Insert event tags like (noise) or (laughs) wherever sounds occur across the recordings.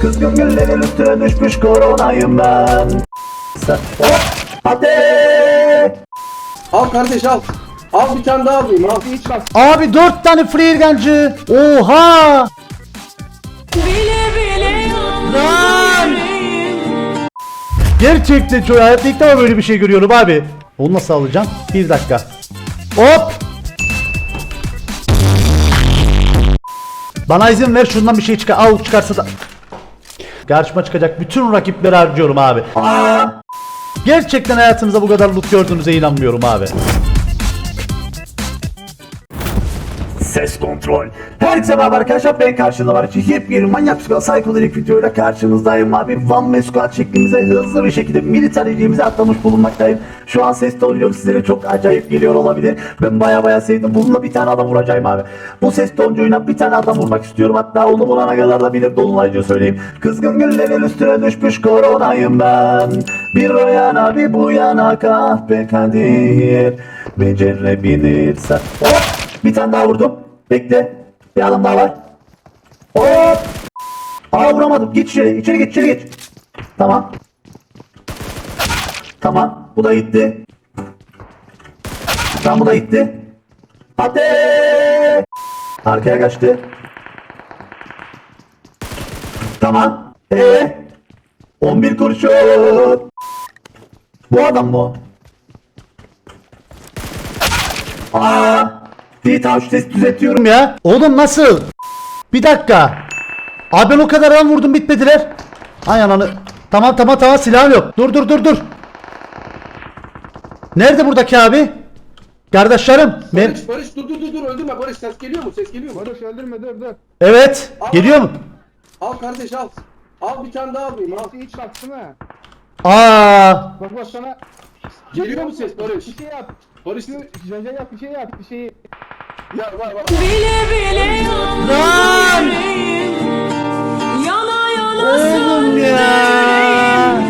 Kızgın güllerin üstüne düşmüş koronayım ben hadi Al kardeş al. Al bir tane daha alayım al. Hiç bak. Abi 4 tane free gancı. Oha! Bile bile Lan! Gerçekten çok hayatta ilk defa böyle bir şey görüyorum abi. Onu nasıl alacağım? Bir dakika. Hop! Bana izin ver şundan bir şey çıkar. Al çıkarsa da. Karşıma çıkacak bütün rakipleri harcıyorum abi. Gerçekten hayatınızda bu kadar loot gördüğünüze inanmıyorum abi. Ses kontrol. Herkese merhaba arkadaşlar ben karşınızda var. Yepyeni manyak psikopat psikodelik videoyla karşınızdayım abi. Man Squad şeklimize hızlı bir şekilde militariliğimizi atlamış bulunmaktayım. Şu an ses tonuyum sizlere çok acayip geliyor olabilir. Ben baya baya sevdim. Bununla bir tane adam vuracağım abi. Bu ses toncuyla bir tane adam vurmak istiyorum. Hatta onu bulana kadar da bir dolunaycı söyleyeyim. Kızgın güllerin üstüne düşmüş koronayım ben. Bir o yana bir bu yana kahpe kadir. Becerebilirsen. Hop! Bir tane daha vurdum. Bekle. Bir adam daha var. Hop! Aa vuramadım. Git içeri. İçeri git. içeri git. Tamam. Tamam. Bu da gitti. Tamam bu da gitti. Hadi! Arkaya kaçtı. Tamam. Ee? 11 kurşun. Bu adam mı? Aa! Bir taş test düzeltiyorum ya. Oğlum nasıl? Bir dakika. Abi ben o kadar an vurdum bitmediler. Ay ananı. Tamam tamam tamam silahım yok. Dur dur dur dur. Nerede buradaki abi? Kardeşlerim. Ben... Barış Barış dur dur dur dur öldürme Barış ses geliyor mu? Ses geliyor mu? Barış öldürme dur dur. Evet. Geliyor mu? Al kardeş al. Al bir tane daha alayım al. Hiç baksana. Aa. Bak bak sana. Geliyor mu ses Barış? Bir şey yap. Barış Jaja yap bir şey yap bir şey. Ya var var. bile bile Lan! Yana yana Oğlum ya.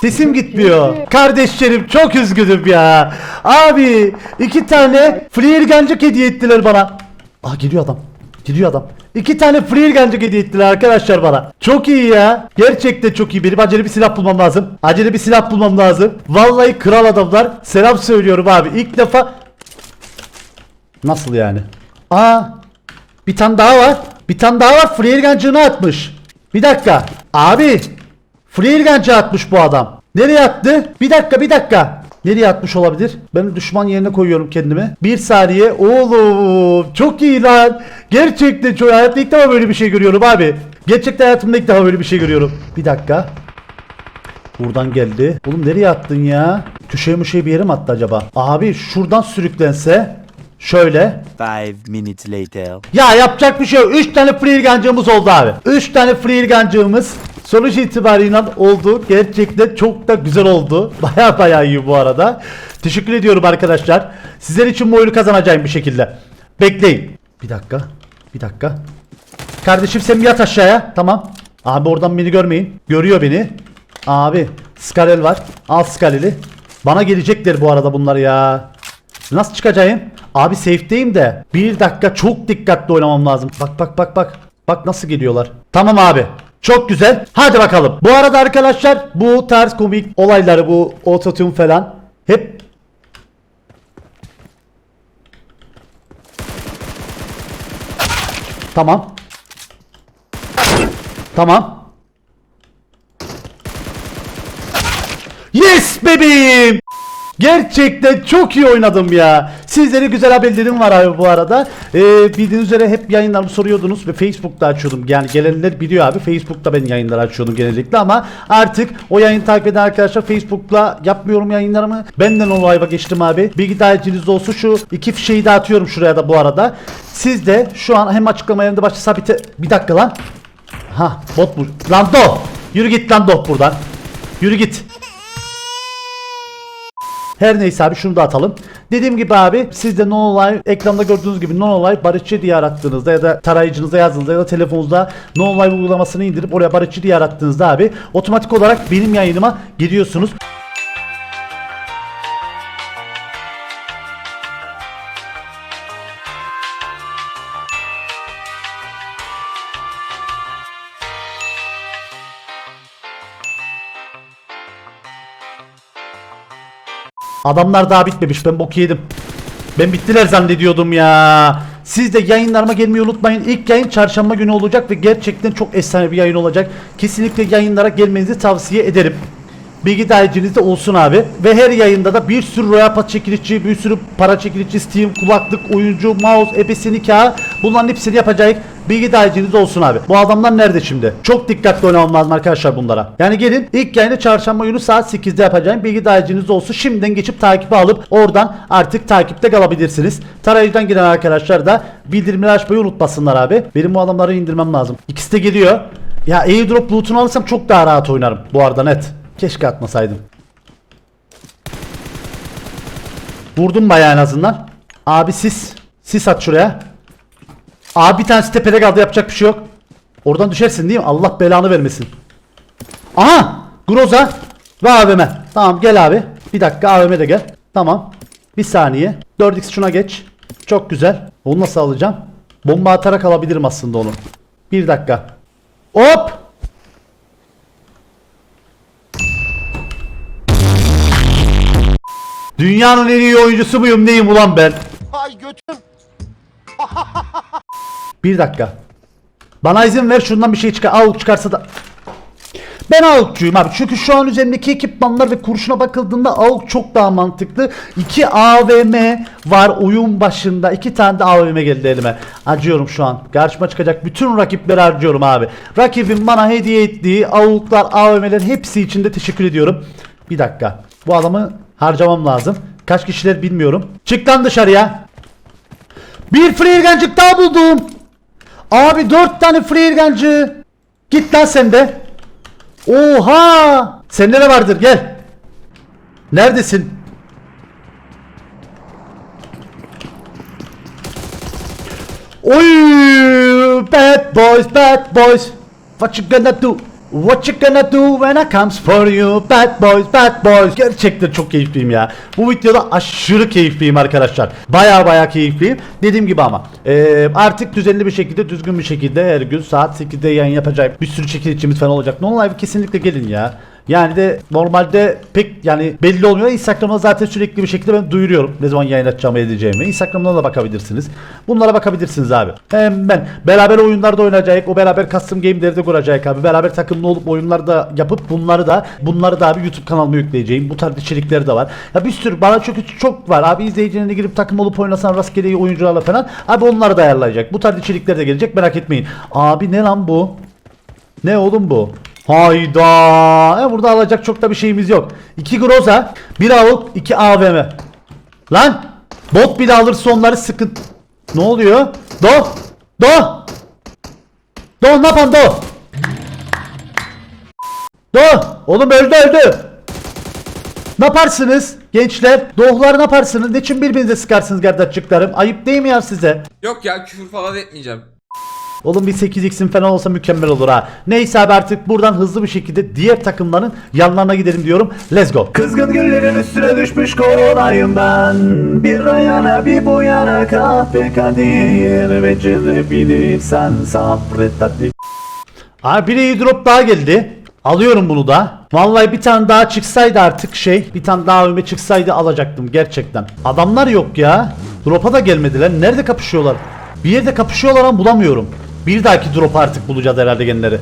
Sesim gitmiyor. Kardeşlerim çok üzgünüm ya. Abi iki tane free gancık hediye ettiler bana. Aa geliyor adam. Geliyor adam. İki tane free gancık hediye ettiler arkadaşlar bana. Çok iyi ya. Gerçekten çok iyi. Benim acele bir silah bulmam lazım. Acele bir silah bulmam lazım. Vallahi kral adamlar. Selam söylüyorum abi. İlk defa Nasıl yani? Aa bir tane daha var. Bir tane daha var. Freelgancığını atmış. Bir dakika. Abi. Freelgancı atmış bu adam. Nereye attı? Bir dakika bir dakika. Nereye atmış olabilir? Ben düşman yerine koyuyorum kendimi. Bir saniye. Oğlum çok iyi lan. Gerçekten çok hayatta ilk defa böyle bir şey görüyorum abi. Gerçekten hayatımda ilk defa böyle bir şey görüyorum. Bir dakika. Buradan geldi. Oğlum nereye attın ya? Köşeye müşeye bir yere mi attı acaba? Abi şuradan sürüklense. Şöyle. Five minutes later. Ya yapacak bir şey yok. 3 tane free gancığımız oldu abi. 3 tane free gancığımız sonuç itibariyle oldu. Gerçekten çok da güzel oldu. (laughs) Baya baya iyi bu arada. Teşekkür ediyorum arkadaşlar. Sizler için bu oyunu kazanacağım bir şekilde. Bekleyin. Bir dakika. Bir dakika. Kardeşim sen bir yat aşağıya. Tamam. Abi oradan beni görmeyin. Görüyor beni. Abi. Skarel var. Al Skarel'i. Bana gelecekler bu arada bunlar ya. Nasıl çıkacağım? Abi safe'deyim de. Bir dakika çok dikkatli oynamam lazım. Bak bak bak bak. Bak nasıl geliyorlar. Tamam abi. Çok güzel. Hadi bakalım. Bu arada arkadaşlar bu tarz komik olayları bu autotune falan hep Tamam. Tamam. Yes bebeğim. Gerçekten çok iyi oynadım ya. Sizlere güzel haberlerim var abi bu arada. Ee, bildiğiniz üzere hep yayınlarımı soruyordunuz ve Facebook'ta açıyordum. Yani gelenler biliyor abi. Facebook'ta ben yayınlar açıyordum genellikle ama artık o yayını takip eden arkadaşlar Facebook'la yapmıyorum yayınlarımı. Benden o live'a geçtim abi. Bilgi dahilinizde olsun şu iki fişeyi de atıyorum şuraya da bu arada. Siz de şu an hem açıklama hem de başta sabite... Bir dakika lan. Ha bot bu. Lan do. Yürü git lan do buradan. Yürü git. Her neyse abi şunu da atalım. Dediğim gibi abi siz de non ekranda gördüğünüz gibi non barışçı diye arattığınızda ya da tarayıcınıza yazdığınızda ya da telefonunuzda non uygulamasını indirip oraya barışçı diye arattığınızda abi otomatik olarak benim yayınıma giriyorsunuz. Adamlar daha bitmemiş ben bok yedim. Ben bittiler zannediyordum ya. Siz de yayınlarıma gelmeyi unutmayın. İlk yayın çarşamba günü olacak ve gerçekten çok efsane bir yayın olacak. Kesinlikle yayınlara gelmenizi tavsiye ederim. Bilgi dahilinizde olsun abi. Ve her yayında da bir sürü Royal Pass çekilişi, bir sürü para çekilişi, Steam, kulaklık, oyuncu, mouse, ebesi nikahı bunların hepsini yapacak. Bilgi dahilinizde olsun abi. Bu adamlar nerede şimdi? Çok dikkatli oynamam lazım arkadaşlar bunlara. Yani gelin ilk yayını çarşamba günü saat 8'de yapacağım. Bilgi dahilinizde olsun. Şimdiden geçip takibi alıp oradan artık takipte kalabilirsiniz. Tarayıcıdan giren arkadaşlar da bildirimleri açmayı unutmasınlar abi. Benim bu adamları indirmem lazım. İkisi de geliyor. Ya airdrop loot'unu alırsam çok daha rahat oynarım. Bu arada net. Keşke atmasaydım. Vurdum bayağı en azından. Abi sis. Sis at şuraya. Abi bir tanesi tepede kaldı yapacak bir şey yok. Oradan düşersin değil mi? Allah belanı vermesin. Aha! Groza ve AVM. Tamam gel abi. Bir dakika AVM de gel. Tamam. Bir saniye. 4x şuna geç. Çok güzel. Onu nasıl alacağım? Bomba atarak alabilirim aslında onu. Bir dakika. Hop! Dünyanın en iyi oyuncusu muyum neyim ulan ben? Ay götüm. (laughs) Bir dakika. Bana izin ver şundan bir şey çıkar. Avuk çıkarsa da. Ben avukçuyum abi. Çünkü şu an üzerimdeki ekipmanlar ve kurşuna bakıldığında avuk çok daha mantıklı. 2 AVM var oyun başında. 2 tane de AVM geldi elime. Acıyorum şu an. Karşıma çıkacak bütün rakipleri harcıyorum abi. Rakibim bana hediye ettiği avuklar, AVM'ler hepsi için de teşekkür ediyorum. Bir dakika. Bu adamı harcamam lazım. Kaç kişiler bilmiyorum. Çık lan dışarıya. Bir freelgancık daha buldum. Abi dört tane freelgancı. Git lan sen de. Oha! Sende de vardır gel. Neredesin? Oy! Bad boys, bad boys. What you gonna do? What you gonna do when I comes for you? Bad boys, bad boys. Gerçekten çok keyifliyim ya. Bu videoda aşırı keyifliyim arkadaşlar. Baya baya keyifliyim. Dediğim gibi ama eee, artık düzenli bir şekilde, düzgün bir şekilde her gün saat 8'de yayın yapacağım. Bir sürü çekilişimiz falan olacak. Non Live kesinlikle gelin ya. Yani de normalde pek yani belli olmuyor. Instagram'da zaten sürekli bir şekilde ben duyuruyorum. Ne zaman yayın açacağımı edeceğimi. Instagram'dan da bakabilirsiniz. Bunlara bakabilirsiniz abi. Hemen beraber oyunlarda oynayacak. O beraber custom game'leri de kuracak abi. Beraber takımlı olup oyunlar da yapıp bunları da bunları da abi YouTube kanalıma yükleyeceğim. Bu tarz içerikleri de var. Ya bir sürü bana çok çok var. Abi izleyicilerine girip takım olup oynasan rastgele oyuncularla falan. Abi onları da ayarlayacak. Bu tarz içerikler de gelecek. Merak etmeyin. Abi ne lan bu? Ne oğlum bu? Hayda. E burada alacak çok da bir şeyimiz yok. 2 Groza, 1 Avuk, 2 AVM. Lan bot bile alırsa onları sıkın. Ne oluyor? Do. Do. Do ne yapan Do? Do. Oğlum öldü öldü. Ne yaparsınız gençler? Doğular ne yaparsınız? Niçin birbirinize sıkarsınız gardaççıklarım? Ayıp değil mi ya size? Yok ya küfür falan etmeyeceğim. Oğlum bir 8x'in falan olsa mükemmel olur ha. Neyse abi artık buradan hızlı bir şekilde diğer takımların yanlarına gidelim diyorum. Let's go. Kızgın güllerin üstüne düşmüş koronayım ben Bir o yana bir bu yana kahve kadir Becerebilirsen sabret hadi Abi bir airdrop daha geldi. Alıyorum bunu da. Vallahi bir tane daha çıksaydı artık şey, bir tane daha önüme çıksaydı alacaktım gerçekten. Adamlar yok ya. Drop'a da gelmediler. Nerede kapışıyorlar? Bir yerde kapışıyorlar ama bulamıyorum. Bir dahaki drop artık bulacağız herhalde kendileri.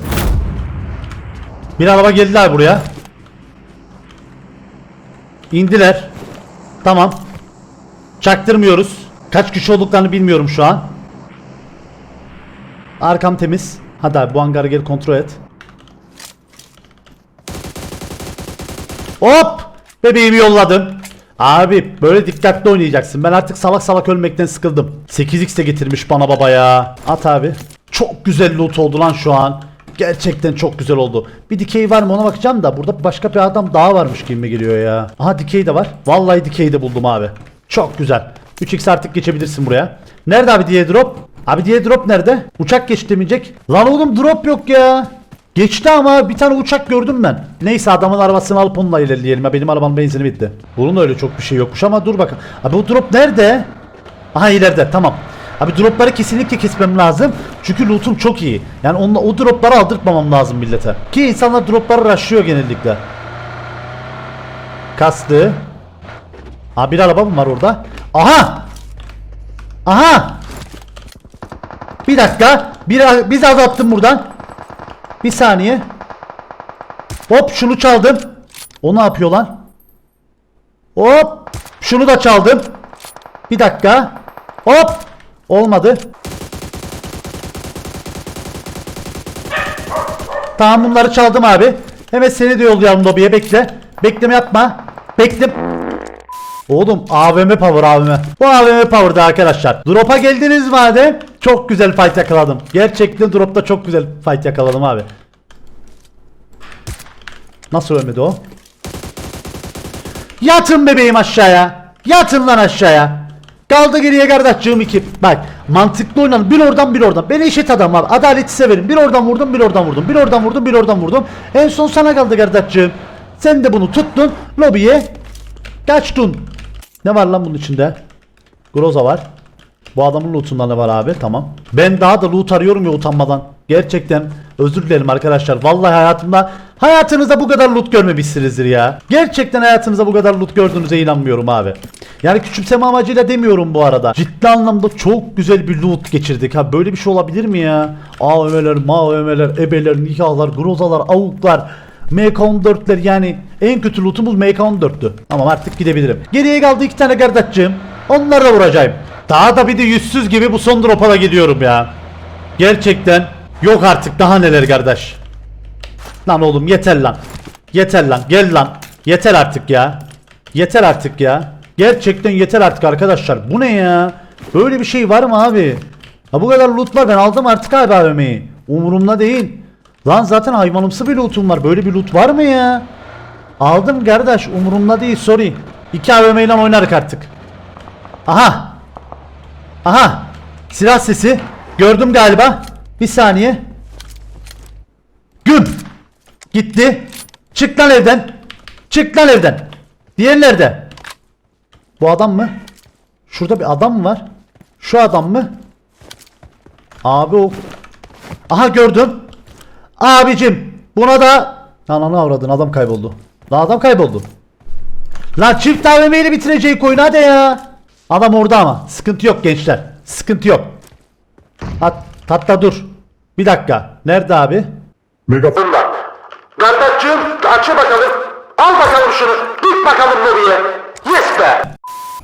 Bir araba geldiler buraya. İndiler. Tamam. Çaktırmıyoruz. Kaç kişi olduklarını bilmiyorum şu an. Arkam temiz. Hadi abi bu hangarı gel kontrol et. Hop! Bebeğimi yolladım. Abi böyle dikkatli oynayacaksın. Ben artık salak salak ölmekten sıkıldım. 8x de getirmiş bana baba ya. At abi. Çok güzel loot oldu lan şu an. Gerçekten çok güzel oldu. Bir dikey var mı ona bakacağım da burada başka bir adam daha varmış gibi geliyor ya. Aha dikey de var. Vallahi dikey de buldum abi. Çok güzel. 3x artık geçebilirsin buraya. Nerede abi diye drop? Abi diye drop nerede? Uçak geç demeyecek. Lan oğlum drop yok ya. Geçti ama bir tane uçak gördüm ben. Neyse adamın arabasını alıp onunla ilerleyelim. Ya benim arabanın benzini bitti. Bunun öyle çok bir şey yokmuş ama dur bakalım. Abi bu drop nerede? Aha ileride tamam. Abi dropları kesinlikle kesmem lazım. Çünkü lootum çok iyi. Yani onunla, o dropları aldırtmamam lazım millete. Ki insanlar dropları rushlıyor genellikle. Kastı. Ha bir araba mı var orada? Aha! Aha! Bir dakika. Bir, biz azalttım buradan. Bir saniye. Hop şunu çaldım. O ne yapıyor lan? Hop. Şunu da çaldım. Bir dakika. Hop. Olmadı. Tamam bunları çaldım abi. Hemen seni de yollayalım lobiye bekle. Bekleme yapma. Bekle. Oğlum AVM power AVM. Bu AVM power'da arkadaşlar. Drop'a geldiniz madem. Çok güzel fight yakaladım. Gerçekten drop'ta çok güzel fight yakaladım abi. Nasıl ölmedi o? Yatın bebeğim aşağıya. Yatın lan aşağıya. Kaldı geriye kardeşciğim iki. Bak mantıklı oynanın. Bir oradan bir oradan. Ben eşit adam abi. Adaleti severim. Bir oradan vurdum bir oradan vurdum. Bir oradan vurdum bir oradan vurdum. En son sana kaldı kardeşciğim. Sen de bunu tuttun. Lobiye kaçtın. Ne var lan bunun içinde? Groza var. Bu adamın lootunda ne var abi? Tamam. Ben daha da loot arıyorum ya utanmadan. Gerçekten özür dilerim arkadaşlar. Vallahi hayatımda hayatınızda bu kadar loot görmemişsinizdir ya. Gerçekten hayatınızda bu kadar loot gördüğünüze inanmıyorum abi. Yani küçümseme amacıyla demiyorum bu arada. Ciddi anlamda çok güzel bir loot geçirdik. Ha böyle bir şey olabilir mi ya? AVM'ler, MAVM'ler, ebeler, nikahlar, grozalar, avuklar. MK14'ler yani en kötü lootumuz MK14'tü. Ama artık gidebilirim. Geriye kaldı iki tane kardeşciğim. Onları da vuracağım. Daha da bir de yüzsüz gibi bu son drop'a da gidiyorum ya. Gerçekten yok artık daha neler kardeş. Lan oğlum yeter lan. Yeter lan gel lan. Yeter artık ya. Yeter artık ya. Gerçekten yeter artık arkadaşlar. Bu ne ya? Böyle bir şey var mı abi? Ha bu kadar loot var ben aldım artık abi AVM'yi. Umurumda değil. Lan zaten hayvanımsı bir lootum var. Böyle bir loot var mı ya? Aldım kardeş umurumda değil sorry. İki AVM ile oynarık artık. Aha. Aha. Silah sesi. Gördüm galiba. Bir saniye. Güm. Gitti. Çık lan evden. Çık lan evden. Diğer nerede? Bu adam mı? Şurada bir adam mı var? Şu adam mı? Abi o. Aha gördüm. Abicim buna da Ananı avradın adam kayboldu. Lan adam kayboldu. Lan çift AVM ile bitirecek oyunu hadi ya. Adam orada ama. Sıkıntı yok gençler. Sıkıntı yok. Hat, hatta dur. Bir dakika. Nerede abi? Megafon Bunda. Kardeşciğim aç bakalım. Al bakalım şunu. Git bakalım nereye. Yes be.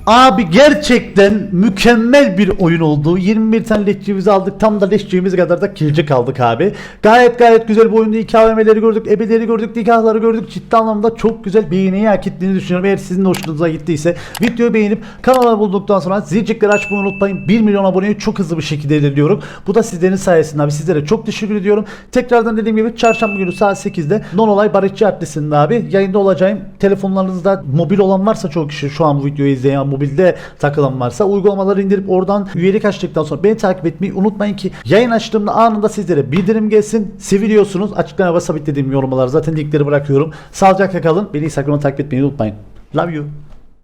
Abi gerçekten mükemmel bir oyun oldu. 21 tane leşçimizi aldık. Tam da leşçimiz kadar da kilci kaldık abi. Gayet gayet güzel bir oyundu. İki AVM'leri gördük, ebeleri gördük, nikahları gördük. Ciddi anlamda çok güzel beğeniyi hak ettiğini düşünüyorum. Eğer sizin de hoşunuza gittiyse videoyu beğenip kanala bulduktan sonra zilcikleri açmayı unutmayın. 1 milyon aboneyi çok hızlı bir şekilde ilerliyorum. Bu da sizlerin sayesinde abi. Sizlere çok teşekkür ediyorum. Tekrardan dediğim gibi çarşamba günü saat 8'de Nonolay Barışçı Adresi'nde abi yayında olacağım. Telefonlarınızda mobil olan varsa çok kişi şu an bu videoyu izleyen mobilde takılan varsa uygulamaları indirip oradan üyelik açtıktan sonra beni takip etmeyi unutmayın ki yayın açtığımda anında sizlere bildirim gelsin. Seviliyorsunuz. Açıklamaya basabitlediğim yorumlar zaten linkleri bırakıyorum. Sağlıcakla kalın. Beni Instagram'da takip etmeyi unutmayın. Love you.